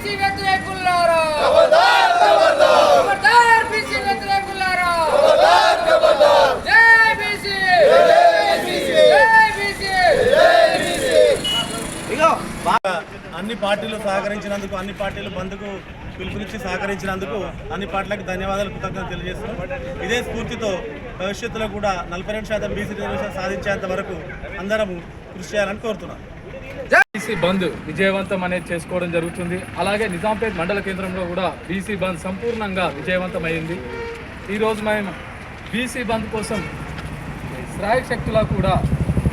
BC వ్యతిరేకులారా ఖబర్దార్ BC వ్యతిరేకులారా జై BC జై బీసీ అన్ని పార్టీలు సహకరించినందుకు అన్ని పార్టీలు బంద్కు పిలుపునిచ్చి సహకరించినందుకు అన్ని పార్టీలకు ధన్యవాదాలు కృతజ్ఞతలు తెలియజేస్తున్నాం ఇదే స్ఫూర్తితో భవిష్యత్తులో కూడా నలభై రెండు శాతం బీసీ రిజర్వేషన్ సాధించేంత వరకు అందరం కృషి చేయాలని కోరుతున్నాం. బీసీ బంద్ విజయవంతం అనేది చేసుకోవడం జరుగుతుంది. అలాగే నిజాంపేట్ మండల కేంద్రంలో కూడా బీసీ బంద్ సంపూర్ణంగా విజయవంతమైంది. ఈరోజు మేము బీసీ బంద్ కోసం శ్రాయ శక్తులా కూడా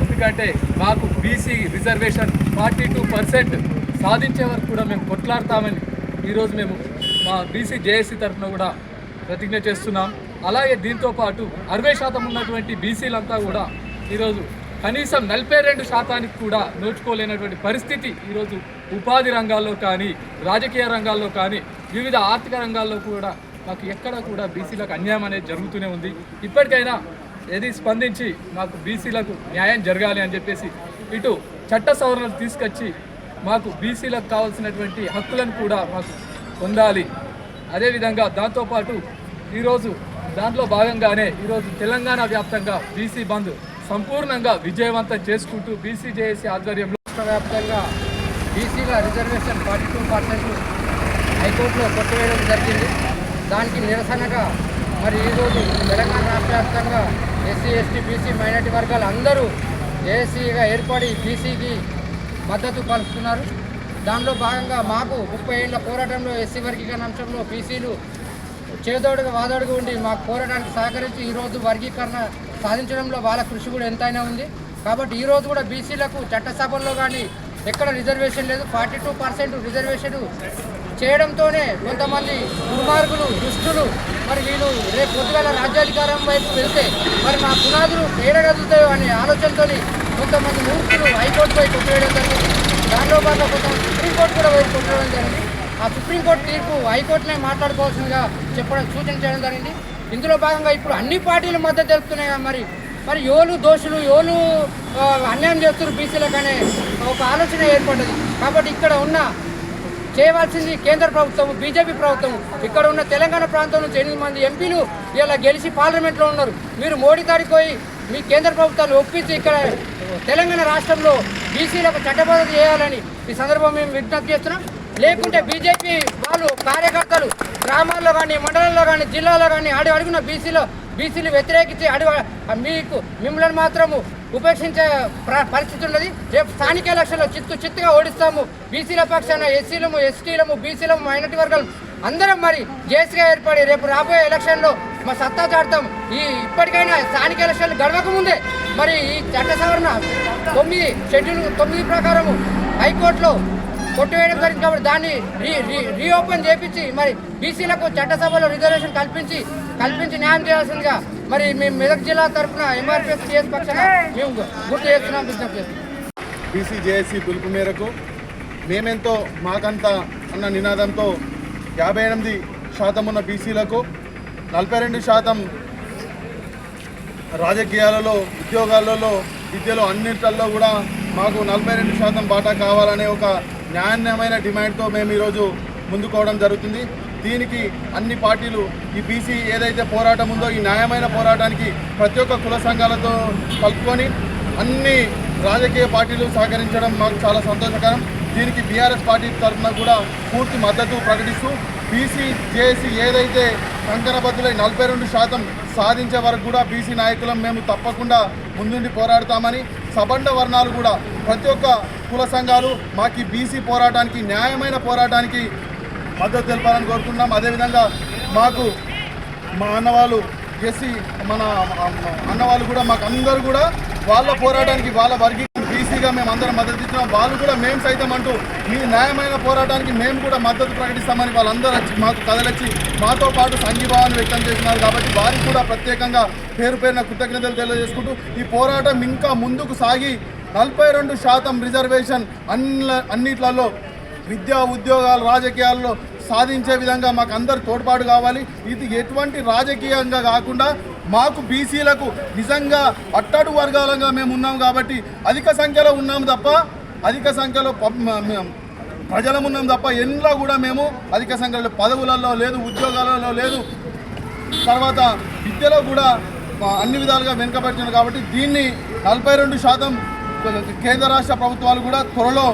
ఎందుకంటే మాకు BC reservation forty two percent సాధించే వరకు కూడా మేము కొట్లాడతామని ఈరోజు మేము మా బీసీ జేఏసీ తరఫున కూడా ప్రతిజ్ఞ చేస్తున్నాం. అలాగే దీంతో పాటు అరవై శాతం ఉన్నటువంటి బీసీలంతా కూడా ఈరోజు కనీసం నలభై రెండు శాతానికి కూడా నోచుకోలేనటువంటి పరిస్థితి ఈరోజు ఉపాధి రంగాల్లో కానీ రాజకీయ రంగాల్లో కానీ వివిధ ఆర్థిక రంగాల్లో కూడా మాకు ఎక్కడ కూడా బీసీలకు అన్యాయం అనేది జరుగుతూనే ఉంది. ఇప్పటికైనా ఏది స్పందించి మాకు బీసీలకు న్యాయం జరగాలి అని చెప్పేసి ఇటు చట్ట సవరణలు తీసుకొచ్చి మాకు బీసీలకు కావాల్సినటువంటి హక్కులను కూడా మాకు పొందాలి. అదేవిధంగా దాంతోపాటు ఈరోజు దాంట్లో భాగంగానే ఈరోజు తెలంగాణ వ్యాప్తంగా బీసీ బంద్ సంపూర్ణంగా విజయవంతం చేసుకుంటూ బీసీజేఏసీ ఆధ్వర్యంలో రాష్ట్ర వ్యాప్తంగా బీసీల రిజర్వేషన్ ఫార్టీ టూ పర్సెంట్ హైకోర్టులో కొట్టివేయడం జరిగింది. దానికి నిరసనగా మరి ఈరోజు తెలంగాణ రాష్ట్ర వ్యాప్తంగా ఎస్సీ ఎస్టీ బీసీ మైనార్టీ వర్గాలు అందరూ ఏసీగా ఏర్పడి బీసీకి మద్దతు పలుకుతున్నారు. దానిలో భాగంగా మాకు ముప్పై ఏళ్ళ పోరాటంలో ఎస్సీ వర్గీకరణ అంశంలో బీసీలు చేదోడుగా వాదోడుగా ఉండి మాకు పోరాటానికి సహకరించి ఈరోజు వర్గీకరణ సాధించడంలో వాళ్ళ కృషి కూడా ఎంతైనా ఉంది. కాబట్టి ఈరోజు కూడా బీసీలకు చట్టసభల్లో కానీ ఎక్కడ రిజర్వేషన్ లేదు. ఫార్టీ టూ పర్సెంట్ రిజర్వేషన్ చేయడంతోనే కొంతమంది దుర్మార్గులు దుష్టులు మరి వీళ్ళు రేపు పొద్దుగల రాజ్యాధికారం వైపు వెళ్తే మరి మా పునాదులు ఏడగదులుతాయో అనే ఆలోచనతో కొంతమంది మూర్ఖులు హైకోర్టు పోయి కొట్టేయడం జరిగింది. దానిలో భాగంగా కొంత సుప్రీంకోర్టు కూడా వైపు కొట్టడం జరిగింది. ఆ సుప్రీంకోర్టు తీర్పు హైకోర్టునే మాట్లాడుకోవాల్సిందిగా చెప్పడం సూచన చేయడం జరిగింది. ఇందులో భాగంగా ఇప్పుడు అన్ని పార్టీలు మద్దతు తెలుపుతున్నాయి మరి. మరి యోలు దోషులు యోలు అన్యాయం చేస్తున్నారు బీసీలకనే ఒక ఆలోచన ఏర్పడ్డది. కాబట్టి ఇక్కడ ఉన్న చేయవలసింది కేంద్ర ప్రభుత్వం బీజేపీ ప్రభుత్వం ఇక్కడ ఉన్న తెలంగాణ ప్రాంతం నుంచి ఎనిమిది మంది ఎంపీలు ఇలా గెలిచి పార్లమెంట్లో ఉన్నారు. మీరు మోడీ తారీఖు పోయి మీ కేంద్ర ప్రభుత్వాలు ఒప్పించి ఇక్కడ తెలంగాణ రాష్ట్రంలో బీసీలకు చట్టబద్ధత చేయాలని ఈ సందర్భం మేము విజ్ఞప్తి చేస్తున్నాం. లేకుంటే బీజేపీ వాళ్ళు కార్యకర్తలు గ్రామాల్లో కానీ మండలంలో కానీ జిల్లాలో కానీ అడుగు అడుగున బీసీలో బీసీలు వ్యతిరేకించి అడుగు మీకు మిమ్మల్ని మాత్రము ఉపేక్షించే పరిస్థితి ఉన్నది. రేపు స్థానిక ఎలక్షన్లో చిత్తు చిత్తుగా ఓడిస్తాము. బీసీల పక్షాన ఎస్సీలము ఎస్టీలము బీసీలము మైనార్టీ వర్గాలు అందరం మరి జేసీగా ఏర్పడి రేపు రాబోయే ఎలక్షన్లో మా సత్తా చాడతాం ఈ ఇప్పటికైనా స్థానిక ఎలక్షన్లు గడవకముందే మరి ఈ చట్ట సవరణ తొమ్మిది షెడ్యూల్ తొమ్మిది ప్రకారము హైకోర్టులో కొట్టివేయడం జరిగింది కాబట్టి దాన్ని రీ రీ రీఓపెన్ చేపించి మరి బీసీలకు చట్టసభలో రిజర్వేషన్ కల్పించి కల్పించి న్యాయం చేయాల్సిందిగా మరి మేము మెదక్ జిల్లా తరఫున ఎంఆర్పిఎస్ చేసి పక్షాన మేము గుర్తు చేస్తున్నాం విజ్ఞప్తి బీసీ జేఏసీ పిలుపు మేరకు మేమెంతో మాకంత అన్న నినాదంతో యాభై ఎనిమిది శాతం ఉన్న బీసీలకు నలభై రెండు శాతం రాజకీయాలలో ఉద్యోగాలలో విద్యలో అన్నింటిలో కూడా మాకు నలభై రెండు శాతం బాటా కావాలనే ఒక న్యాయమైన డిమాండ్తో మేము ఈరోజు ముందుకోవడం జరుగుతుంది. దీనికి అన్ని పార్టీలు ఈ బీసీ ఏదైతే పోరాటం ఉందో ఈ న్యాయమైన పోరాటానికి ప్రతి ఒక్క కుల సంఘాలతో కలుపుకొని అన్ని రాజకీయ పార్టీలు సహకరించడం మాకు చాలా సంతోషకరం. దీనికి బీఆర్ఎస్ పార్టీ తరఫున కూడా పూర్తి మద్దతు ప్రకటిస్తూ బీసీ జేఏసీ ఏదైతే కంకణబద్దులై నలభై రెండు శాతం సాధించే వరకు కూడా బీసీ నాయకులం మేము తప్పకుండా ముందుండి పోరాడతామని సబండ వర్ణాలు కూడా ప్రతి ఒక్క కుల సంఘాలు మాకు బీసీ పోరాటానికి న్యాయమైన పోరాటానికి మద్దతు తెలపాలని కోరుకుంటున్నాం. అదేవిధంగా మాకు మా అన్నవాళ్ళు ఎస్సీ మన అన్నవాళ్ళు కూడా మాకు అందరూ కూడా వాళ్ళ పోరాటానికి వాళ్ళ వర్గీ బీసీగా మేము అందరం మద్దతు ఇచ్చినాం వాళ్ళు కూడా మేము సైతం అంటూ మీ న్యాయమైన పోరాటానికి మేము కూడా మద్దతు ప్రకటిస్తామని వాళ్ళందరూ వచ్చి మాకు కదలొచ్చి మాతో పాటు సంఘీభావాన్ని వ్యక్తం చేస్తున్నారు కాబట్టి వారికి కూడా ప్రత్యేకంగా పేరు పేరున కృతజ్ఞతలు తెలియజేసుకుంటూ ఈ పోరాటం ఇంకా ముందుకు సాగి నలభై రెండు శాతం రిజర్వేషన్ అన్ల అన్నిట్లలో విద్యా ఉద్యోగాలు రాజకీయాల్లో సాధించే విధంగా మాకు అందరు తోడ్పాటు కావాలి. ఇది ఎటువంటి రాజకీయంగా కాకుండా మాకు బీసీలకు నిజంగా అట్టడు వర్గాలంగా మేము ఉన్నాం కాబట్టి అధిక సంఖ్యలో ఉన్నాము తప్ప అధిక సంఖ్యలో ప్రజలం ఉన్నాం తప్ప ఎన్నో కూడా మేము అధిక సంఖ్యలో పదవులలో లేదు ఉద్యోగాలలో లేదు. తర్వాత విద్యలో కూడా అన్ని విధాలుగా వెనుకబడుతుంది కాబట్టి దీన్ని నలభై రెండు శాతం కేంద్ర రాష్ట్ర ప్రభుత్వాలు కూడా త్వరలో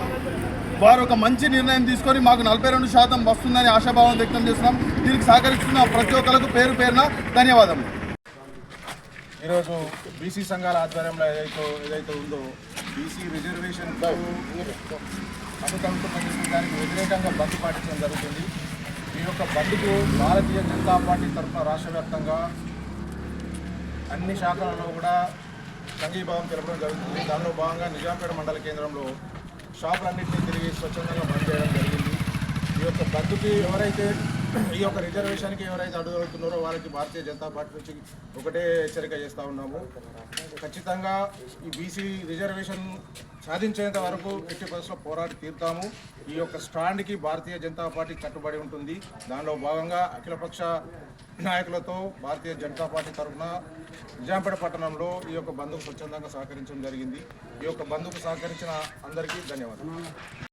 వారు ఒక మంచి నిర్ణయం తీసుకొని మాకు నలభై రెండు శాతం వస్తుందని ఆశాభావం వ్యక్తం చేస్తున్నాం. దీనికి సహకరిస్తున్న ప్రతి ఒక్కరికి పేరు పేరున ధన్యవాదం ఈరోజు బీసీ సంఘాల ఆధ్వర్యంలో ఏదైతే ఏదైతే ఉందో బీసీ రిజర్వేషన్ అనుకంటున్న దానికి వ్యతిరేకంగా బంద్ పాటించడం జరుగుతుంది. ఈ యొక్క బంద్కు భారతీయ జనతా పార్టీ తరఫున రాష్ట్ర అన్ని శాఖలలో కూడా సంఘీభావం తెలపడం జరుగుతుంది. దానిలో భాగంగా నిజాంపేట మండల కేంద్రంలో షాపులన్నింటినీ తిరిగి స్వచ్ఛందంగా పనిచేయడం చేయడం జరిగింది. ఈ యొక్క బంధుకి ఎవరైతే ఈ యొక్క రిజర్వేషన్కి ఎవరైతే అడుగుతున్నారో వారికి భారతీయ జనతా పార్టీ నుంచి ఒకటే హెచ్చరిక చేస్తూ ఉన్నాము. ఖచ్చితంగా ఈ బీసీ రిజర్వేషన్ సాధించేంత వరకు ఎట్టి పరిస్థితుల్లో పోరాడి తీరుతాము. ఈ యొక్క స్టాండ్కి భారతీయ జనతా పార్టీ కట్టుబడి ఉంటుంది. దానిలో భాగంగా అఖిలపక్ష నాయకులతో భారతీయ జనతా పార్టీ తరఫున నిజాంపేట పట్టణంలో ఈ యొక్క బంధుకు స్వచ్ఛందంగా సహకరించడం జరిగింది. ఈ యొక్క బంధుకు సహకరించిన అందరికీ ధన్యవాదాలు.